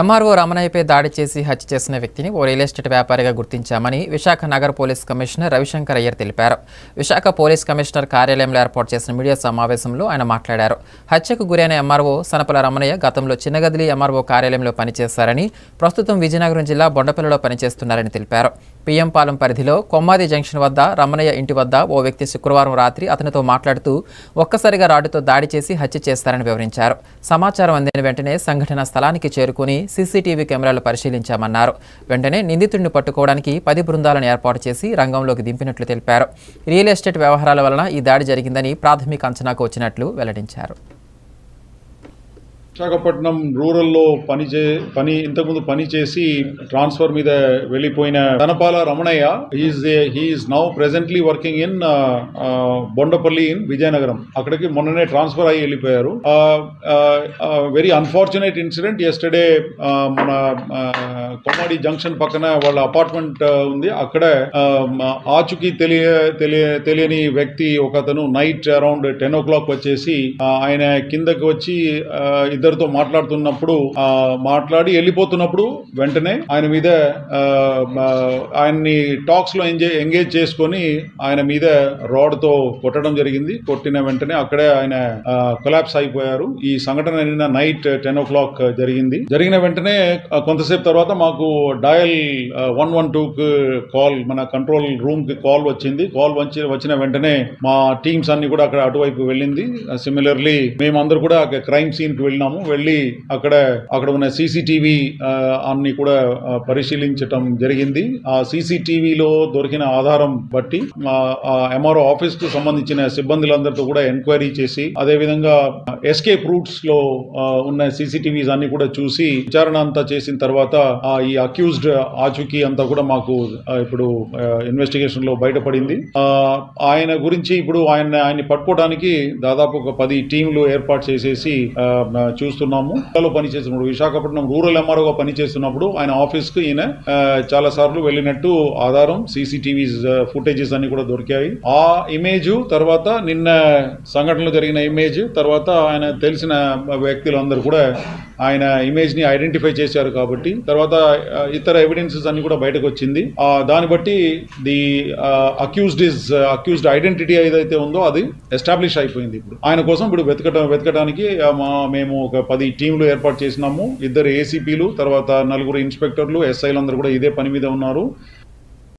MRO రమణయ్యపై దాడి చేసి హత్య చేసిన వ్యక్తిని ఓ రియల్ ఎస్టేట్ వ్యాపారిగా గుర్తించామని విశాఖ నగర పోలీస్ కమిషనర్ రవిశంకర్ అయ్యర్ తెలిపారు. విశాఖ పోలీస్ కమిషనర్ కార్యాలయంలో ఏర్పాటు చేసిన మీడియా సమావేశంలో ఆయన మాట్లాడారు. హత్యకు గురైన ఎంఆర్ఓ సనపల రమణయ్య గతంలో చిన్నగదిలి ఎంఆర్ఓ కార్యాలయంలో పనిచేశారని ప్రస్తుతం విజయనగరం జిల్లా బొండపల్లిలో పనిచేస్తున్నారని తెలిపారు. పిఎంపాలెం పరిధిలో కొమ్మాది జంక్షన్ వద్ద రమణయ్య ఇంటి వద్ద ఓ వ్యక్తి శుక్రవారం రాత్రి అతనితో మాట్లాడుతూ ఒక్కసారిగా రాడ్డుతో దాడి చేసి హత్య చేస్తారని వివరించారు. సమాచారం అందిన వెంటనే సంఘటన స్థలానికి చేరుకుని సీసీటీవీ కెమెరాలు పరిశీలించామన్నారు. వెంటనే నిందితుడిని పట్టుకోవడానికి పది బృందాలను ఏర్పాటు చేసి రంగంలోకి దింపినట్లు తెలిపారు. రియల్ ఎస్టేట్ వ్యవహారాల వలన ఈ దాడి జరిగిందని ప్రాథమిక అంచనాకు వచ్చినట్లు వెల్లడించారు. విశాఖపట్నం రూరల్లో పని చే పని ఇంతకుముందు పని చేసి ట్రాన్స్ఫర్ మీద వెళ్ళిపోయిన Dhanapala Ramanaiah he is he is now presently working in Bondapalli in Vizianagaram. అక్కడికి మొన్ననే ట్రాన్స్ఫర్ అయ్యి వెళ్ళిపోయారు. వెరీ అన్ఫార్చునేట్ ఇన్సిడెంట్ ఎస్టర్డే మన కొమ్మాడి జంక్షన్ పక్కన వాళ్ళ అపార్ట్మెంట్ ఉంది. అక్కడ ఆచుకి తెలియ తెలియ తెలియని వ్యక్తి ఒకతను night around ten o'clock వచ్చేసి ఆయన కిందకి వచ్చి ఇద్దరు ఇద్దరితో మాట్లాడుతున్నప్పుడు మాట్లాడి వెళ్ళిపోతున్నప్పుడు వెంటనే ఆయన మీద ఆయన్ని టాక్స్లో ఎంజాయ్ ఎంగేజ్ చేసుకొని ఆయన మీద రాడ్తో కొట్టడం జరిగింది. కొట్టిన వెంటనే అక్కడే ఆయన కొలాప్స్ అయిపోయారు. ఈ సంఘటన నిన్న నైట్ టెన్ ఓ క్లాక్ జరిగింది. జరిగిన వెంటనే కొంతసేపు తర్వాత మాకు dial one one two call మన కంట్రోల్ రూమ్కి కాల్ వచ్చింది. కాల్ వచ్చి వచ్చిన వెంటనే మా టీమ్స్ అన్ని కూడా అక్కడ అటువైపు వెళ్ళింది. సిమిలర్లీ మేమందరూ కూడా క్రైమ్ సీన్కి వెళ్ళినాము. వెళ్ళి అక్కడ అక్కడ ఉన్న సీసీటీవీ అన్ని కూడా పరిశీలించటం జరిగింది. ఆ సీసీటీవీలో దొరికిన ఆధారం బట్టి ఎంఆర్ఓ ఆఫీస్కు సంబంధించిన సిబ్బందులందరితో కూడా ఎంక్వైరీ చేసి అదే విధంగా ఎస్కేప్ రూట్స్లో ఉన్న సీసీటీవీస్ అన్ని కూడా చూసి విచారణ అంతా చేసిన తర్వాత ఆ, ఈ అక్యూజ్డ్ ఆచూకీ అంతా కూడా మాకు ఇప్పుడు ఇన్వెస్టిగేషన్లో బయటపడింది. ఆయన గురించి ఇప్పుడు ఆయన ఆయన్ని పట్టుకోవడానికి దాదాపు ఒక పది టీంలు ఏర్పాటు చేసేసి చూ చూస్తున్నాము. లో పనిచేస్తున్నప్పుడు విశాఖపట్నం రూరల్ ఎంఆర్ఓగా పనిచేస్తున్నప్పుడు ఆయన ఆఫీస్కు ఈయన చాలా సార్లు వెళ్ళినట్టు ఆధారం సీసీటీవీ ఫుటేజెస్ అన్ని కూడా దొరికాయి. ఆ ఇమేజ్ తర్వాత నిన్న సంఘటనలు జరిగిన ఇమేజ్ తర్వాత ఆయన తెలిసిన వ్యక్తులందరూ కూడా ఆయన ఇమేజ్ని ఐడెంటిఫై చేశారు కాబట్టి తర్వాత ఇతర ఎవిడెన్సెస్ అన్ని కూడా బయటకు వచ్చింది. ఆ, దాన్ని బట్టి the accused is accused identity ఏదైతే ఉందో అది ఎస్టాబ్లిష్ అయిపోయింది ఇప్పుడు. ఆయన కోసం ఇప్పుడు వెతకటం వెతకడానికి మేము మా మేము ఒక పది టీంలు ఏర్పాటు చేసినాము. ఇద్దరు ఏసీపీలు తర్వాత నలుగురు ఇన్స్పెక్టర్లు ఎస్ఐలు అందరూ కూడా ఇదే పని మీద ఉన్నారు.